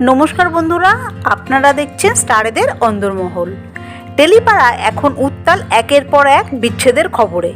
নমস্কার বন্ধুরা, আপনারা দেখছেন স্টারেদের অন্দরমহল। টেলিপাড়া এখন উত্তাল একের পর এক বিচ্ছেদের খবরে।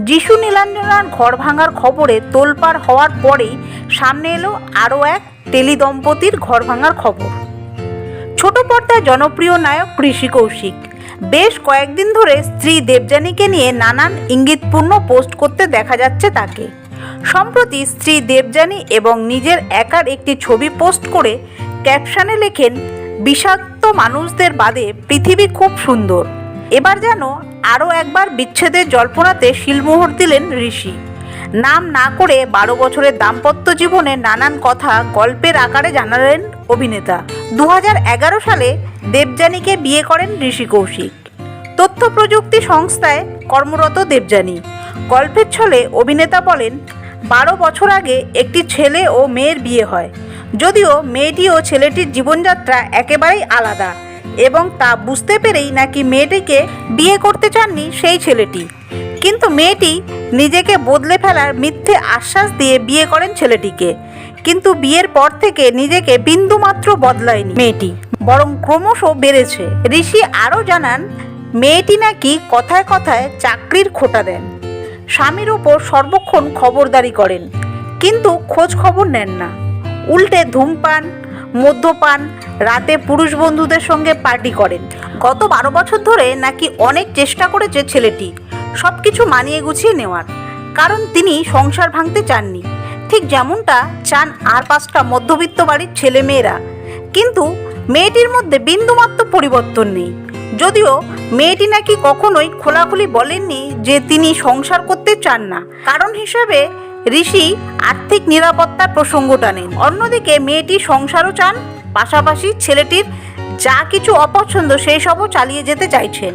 যিশু নীলাঞ্জনার ঘর ভাঙার খবরে তোলপাড় হওয়ার পরেই সামনে এলো আরও এক টেলি দম্পতির ঘর ভাঙার খবর। ছোট পর্দায় জনপ্রিয় নায়ক ঋষি কৌশিক। বেশ কয়েকদিন ধরে স্ত্রী দেবযানীকে নিয়ে নানান ইঙ্গিতপূর্ণ পোস্ট করতে দেখা যাচ্ছে তাকে। সম্প্রতি স্ত্রী দেবযানী এবং নিজের একার একটি ছবি পোস্ট করে ক্যাপশনে লেখেন, বিষাক্ত মানুষদের বাদে পৃথিবী খুব সুন্দর। এবার যেন আরও একবার বিচ্ছেদের জল্পনাতে শিলমোহর দিলেন ঋষি। নাম না করে বারো বছরের দাম্পত্য জীবনে নানান কথা গল্পের আকারে জানালেন অভিনেতা। দু হাজার এগারো সালে দেবযানীকে বিয়ে করেন ঋষি কৌশিক। তথ্য প্রযুক্তি সংস্থায় কর্মরত দেবযানী। গল্পের ছলে অভিনেতা বলেন, বারো বছর আগে একটি ছেলে ও মেয়ের বিয়ে হয়। যদিও মেয়েটি ও ছেলেটির জীবনযাত্রা একেবারেই আলাদা এবং তা বুঝতে পেরেই নাকি মেয়েটিকে বিয়ে করতে চাননি সেই ছেলেটি। কিন্তু মেয়েটি নিজেকে বদলে ফেলার মিথ্যে আশ্বাস দিয়ে বিয়ে করেন ছেলেটিকে। কিন্তু বিয়ের পর থেকে নিজেকে বিন্দুমাত্র বদলায়নি মেয়েটি। বরং ক্রমশ বেড়েছে। ঋষি আরও জানান, মেয়েটি নাকি কথায় কথায় চাকরির খোটা দেন। স্বামীর ওপর সর্বক্ষণ খবরদারি করেন। কিন্তু খোঁজ খবর নেন না। উল্টে ধূমপান, মদ্যপান, রাতে পুরুষ বন্ধুদের সঙ্গে পার্টি করেন। গত বারো বছর ধরে নাকি অনেক চেষ্টা করেছে ছেলেটি। সব কিছু মানিয়ে গুছিয়ে নেওয়ার। কারণ তিনি সংসার ভাঙতে চাননি। ঠিক যেমনটা চান আর পাঁচটা মধ্যবিত্ত বাড়ির ছেলেমেয়েরা। কিন্তু মেয়েটির মধ্যে বিন্দুমাত্র পরিবর্তন নেই। যদিও মেয়েটি নাকি কখনোই খোলাখুলি বলেননি যে তিনি সংসার করতে চান না। কারণ হিসেবে ঋষি আর্থিক নিরাপত্তার প্রসঙ্গ টানেন অন্যদিকে মেয়েটি সংসারও চান, পাশাপাশি ছেলেটির যা কিছু অপছন্দ সেই সবও চালিয়ে যেতে চাইছেন।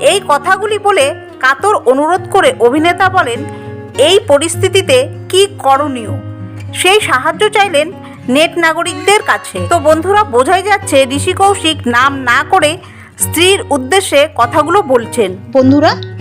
এই কথাগুলি বলে কাতর অনুরোধ করে অভিনেতা বলেন, এই পরিস্থিতিতে কি করণীয়? সেই সাহায্য চাইলেন নেট নাগরিকদের কাছে। তো বন্ধুরা, বোঝাই যাচ্ছে ঋষি কৌশিক নাম না করে স্ত্রীর উদ্দেশ্যে কথাগুলো বলছেন। বন্ধুরা